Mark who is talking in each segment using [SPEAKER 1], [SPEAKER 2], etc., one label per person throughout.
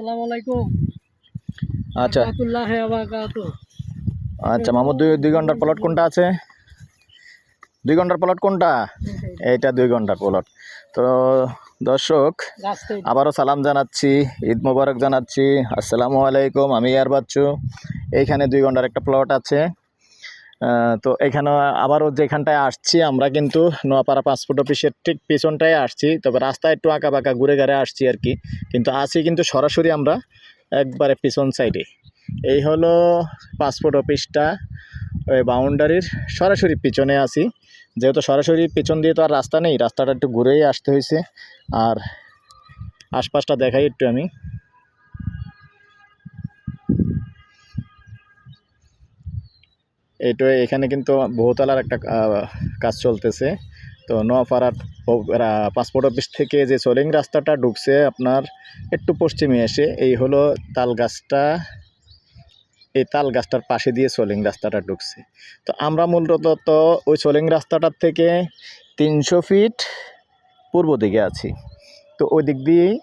[SPEAKER 1] আসসালামু আলাইকুম।
[SPEAKER 2] আচ্ছা। আচ্ছা মামু দুই দুই ঘণ্টার প্লট কোনটা আছে? দুই ঘণ্টার প্লট কোনটা? এইটা দুই ঘণ্টার প্লট তো দর্শক আবারও সালাম জানাচ্ছি ঈদ মোবারক জানাচ্ছি। আসসালামু আলাইকুম আমি আর বাচ্চু এইখানে দুই ঘণ্টার একটা প্লট আছে। তো এখানে আবারও যেখানটায় আসছি আমরা কিন্তু নোয়াপাড়া পাসপোর্ট অফিসের ঠিক পিছনটায় আসছি, তবে রাস্তা একটু আঁকা বাঁকা ঘুরে ঘাড়ে আসছি আর কি। কিন্তু আসি কিন্তু সরাসরি আমরা একবারে পিছন সাইডে এই হলো পাসপোর্ট অফিসটা ওই বাউন্ডারির সরাসরি পিছনে আছি। যেহেতু সরাসরি পিছন দিয়ে তো আর রাস্তা নেই, রাস্তাটা একটু ঘুরেই আসতে হয়েছে। আর আশপাশটা দেখাই একটু আমি। এইটা এখানে কিন্তু বহুতলার একটা কাজ চলতেছে। তো নোয়াপাড়ার পাসপোর্ট অফিস থেকে যে সোলিং রাস্তাটা ঢুকছে আপনার একটু পশ্চিমে এসে, এই হলো তাল গাছটা এই তাল গাছটার পাশে দিয়ে সোলিং রাস্তাটা ঢুকছে। তো আমরা মূলত তো ওই সোলিং রাস্তাটার থেকে তিনশো ফিট পূর্ব দিকে আছি। তো ওই দিক দিয়েই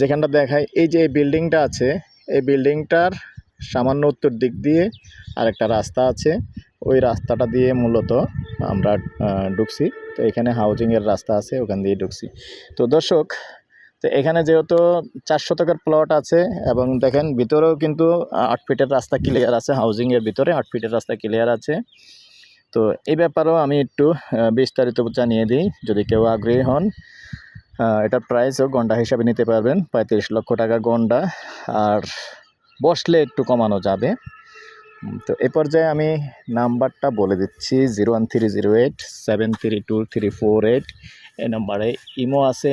[SPEAKER 2] যেখানটা দেখায়, এই যে এই বিল্ডিংটা আছে, এই বিল্ডিংটার সামান্য উত্তর দিক দিয়ে আরেকটা রাস্তা আছে। ওই রাস্তাটা দিয়ে মূলত আমরা ঢুকছি। তো এখানে হাউজিংয়ের রাস্তা আছে, ওখান দিয়ে ঢুকছি। তো দর্শক, তো এখানে যেহেতু চার শতকের প্লট আছে এবং দেখেন ভিতরেও কিন্তু আট ফিটের রাস্তা ক্লিয়ার আছে হাউজিংয়ের ভিতরে আট ফিটের রাস্তা ক্লিয়ার আছে। তো এই ব্যাপারেও আমি একটু বিস্তারিত জানিয়ে দিই। যদি কেউ আগ্রহী হন এটার প্রাইসও গন্ডা হিসাবে নিতে পারবেন। পঁয়ত্রিশ লক্ষ টাকা গন্ডা। আর বসলে একটু কমানো যাবে। তো এ পর্যায়ে আমি নাম্বারটা বলে দিচ্ছি, zero one three zero eight seven three two three four eight. এই নাম্বারে ইমো আছে,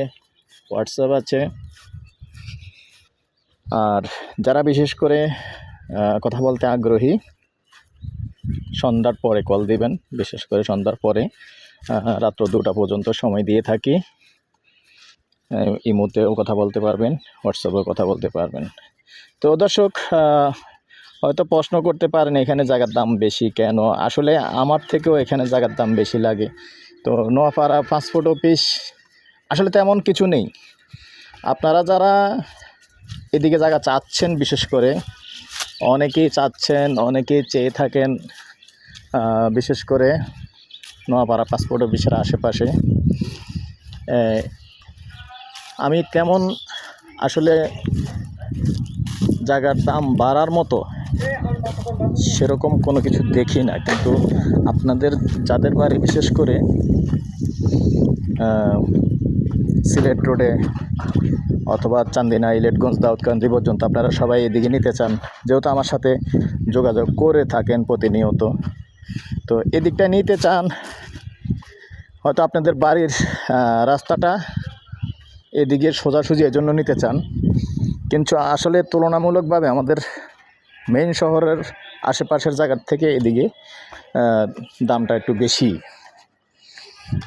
[SPEAKER 2] হোয়াটসঅ্যাপ আছে। আর যারা বিশেষ করে কথা বলতে আগ্রহী, সন্ধ্যার পরে কল দিবেন, বিশেষ করে সন্ধ্যার পরে রাত্র দুটা পর্যন্ত সময় দিয়ে থাকি। ইমোতেও কথা বলতে পারবেন, হোয়াটসঅ্যাপেও কথা বলতে পারবেন। তো দর্শক হয়তো প্রশ্ন করতে পারেন এখানে জায়গার দাম বেশি কেন? আসলে আমার থেকেও এখানে জায়গার দাম বেশি লাগে। তো নোয়াপাড়া পাসপোর্ট অফিস আসলে তেমন কিছু নেই। আপনারা যারা এদিকে জায়গা চাচ্ছেন, বিশেষ করে অনেকেই চাচ্ছেন, অনেকেই চেয়ে থাকেন বিশেষ করে নোয়াপাড়া পাসপোর্ট অফিসের আশেপাশে আমি তেমন আসলে জায়গার দাম বাড়ার মতো সেরকম কোনো কিছু দেখি না। কিন্তু আপনাদের, যাদের বাড়ি বিশেষ করে সিলেট রোডে অথবা চান্দিনা, ইলেটগঞ্জ, দাউদকান্দি পর্যন্ত আপনারা সবাই এদিকে নিতে চান, যেহেতু আমার সাথে যোগাযোগ করে থাকেন প্রতিনিয়ত। তো এদিকটা নিতে চান, হয়তো আপনাদের বাড়ির রাস্তাটা এদিকে সোজাসুজি এজন্য নিতে চান। কিন্তু আসলে তুলনামূলকভাবে আমাদের মেইন শহরের আশেপাশের জায়গার থেকে এদিকে দামটা একটু বেশি।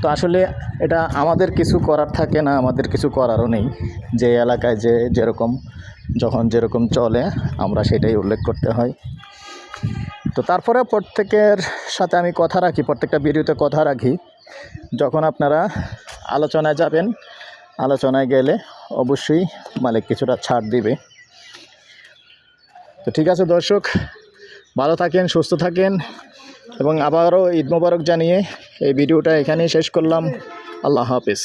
[SPEAKER 2] তো আসলে এটা আমাদের কিছু করার থাকে না, আমাদের কিছু করারও নেই। যে এলাকায় যে যেরকম, যখন যেরকম চলে, আমরা সেটাই উল্লেখ করতে হয়। তো তারপরে প্রত্যেকের সাথে আমি কথা রাখি, প্রত্যেকটা ভিডিওতে কথা রাখি। যখন আপনারা আলোচনায় যাবেন আলোচনায় গেলে অবশ্যই মালিক কিছুটা ছাড় দিবে। তো ঠিক আছে দর্শক, ভালো থাকেন, সুস্থ থাকেন এবং আবারও ঈদ মোবারক জানিয়ে এই ভিডিওটা এখানেই শেষ করলাম। আল্লাহ হাফিজ।